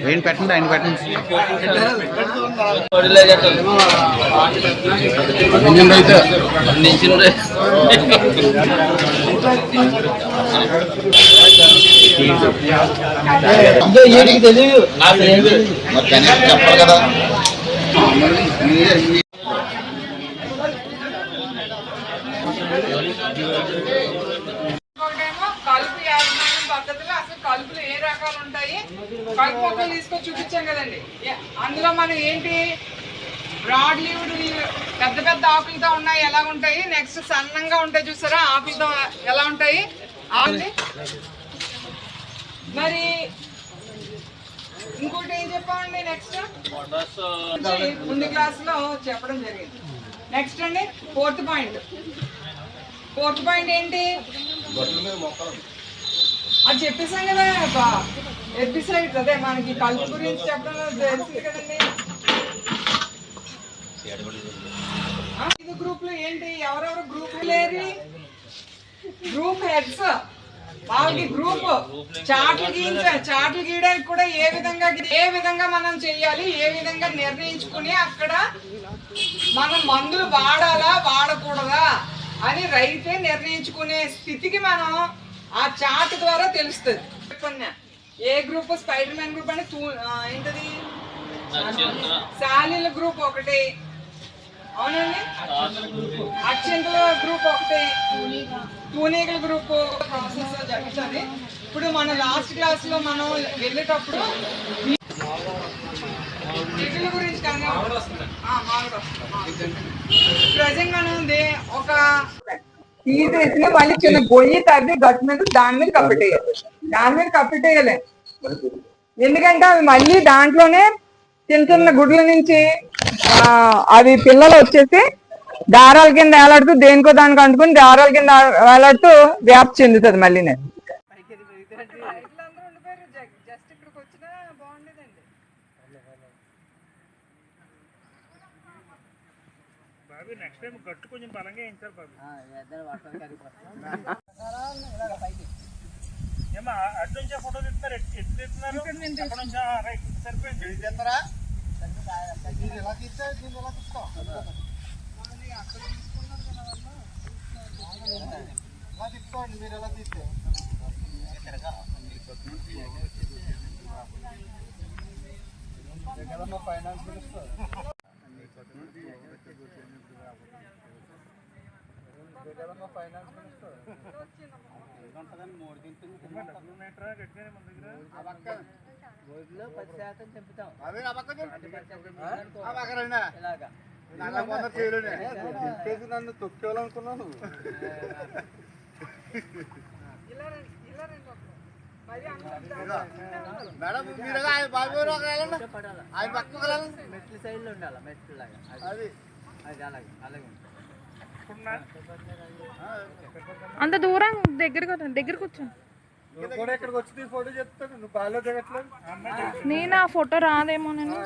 వేయండి పెట్టండి ఆయన పెట్టండి. ఇంజన్ అయితే మరి కనీసం చెప్పాలి కదా రకాలు ఉంటాయి. కలుపు మొక్కలు తీసుకొని చూపించాం కదండి. అందులో మనం ఏంటి? బ్రాడ్ లీవ్డ్ పెద్ద పెద్ద ఆకులతో ఉన్నాయి ఎలా ఉంటాయి? నెక్స్ట్ సన్నంగా ఉంటాయి చూసారా? ఆకులతో ఎలా ఉంటాయి? ఆకులు. మరి ఇంకోటి ఏం చెప్పామండి నెక్స్ట్ ముందు క్లాస్లో చెప్పడం జరిగింది. నెక్స్ట్ అండి ఫోర్త్ పాయింట్ ఫోర్త్ పాయింట్ ఏంటి? అది చెప్పేసాం కదా ఎపిసైడ్ అదే మనకి కళ్ళు గురించి చెప్పడం తెలిసింది కదండి. ఐదు ఇది గ్రూప్లో ఏంటి? ఎవరెవరు గ్రూప్ లేరు? Group heads. వాళ్ళకి గ్రూప్ చాట్లు గీయించ చాట్లు గీయడానికి కూడా ఏ విధంగా ఏ విధంగా మనం చెయ్యాలి ఏ విధంగా నిర్ణయించుకుని అక్కడ మనం మందులు వాడాలా వాడకూడదా అని రైతే నిర్ణయించుకునే స్థితికి మనం ఆ చార్ట్ ద్వారా తెలుస్తుంది. A group spider man group అంటే ఆ, ఏంటది? శాలీల గ్రూప్ ఒకటి. అవునండి? అత్యంతల గ్రూప్ ఒకటి. తూనీగల గ్రూప్ ప్రాసెస్ జరుగుతుంది. ఇప్పుడు మన లాస్ట్ క్లాస్లో మనం వెళ్ళేటప్పుడు గురించి కానీ ప్రజెంట్ మనం ఉంది ఒక తీసేసి మళ్ళీ చిన్న గొయ్యి తవ్వి గట్టు మీద దాని మీద కప్పెట్టేయాలి దాని మీద కప్పెట్టేయాలి ఎందుకంటే అవి మళ్ళీ దాంట్లోనే చిన్న చిన్న గుడ్ల నుంచి అవి పిల్లలు వచ్చేసి దారాల కింద వేలాడుతూ దేనికో దానికి అంటుకుని దారాల కింద వేలాడుతూ వ్యాప్తి చెందుతుంది మళ్ళీ నేను జస్ట్ ఇక్కడికి వచ్చినా బాగుండేదండి. బాబు నెక్స్ట్ టైం గట్టు కొంచెం బలంగా వేయించాలి బాబు. ఏమా అటు నుంచే ఫోటో తీస్తున్నారు ఎటు ఎటు తీస్తున్నారు? అక్కడ నుంచా? రైట్ సరిపోయింది. డబ్బులు ఉన్నాయట్రా గట్టిగా నన్ను తొక్కేవాలనుకున్నాను ఇలా రండి ఇలా రండి. మేడం మీరు ఆయన బాబు వెళ్ళండి ఆయన పక్క ఒక వెళ్ళండి మెట్ల సైడ్లో ఉండాలి? మెట్ల లాగా. అది. అది. అలాగే అలాగే అంత దూరం నువ్వు బాగా దిగట్లేదు. నేను ఆ ఫోటో రాదేమో నేను.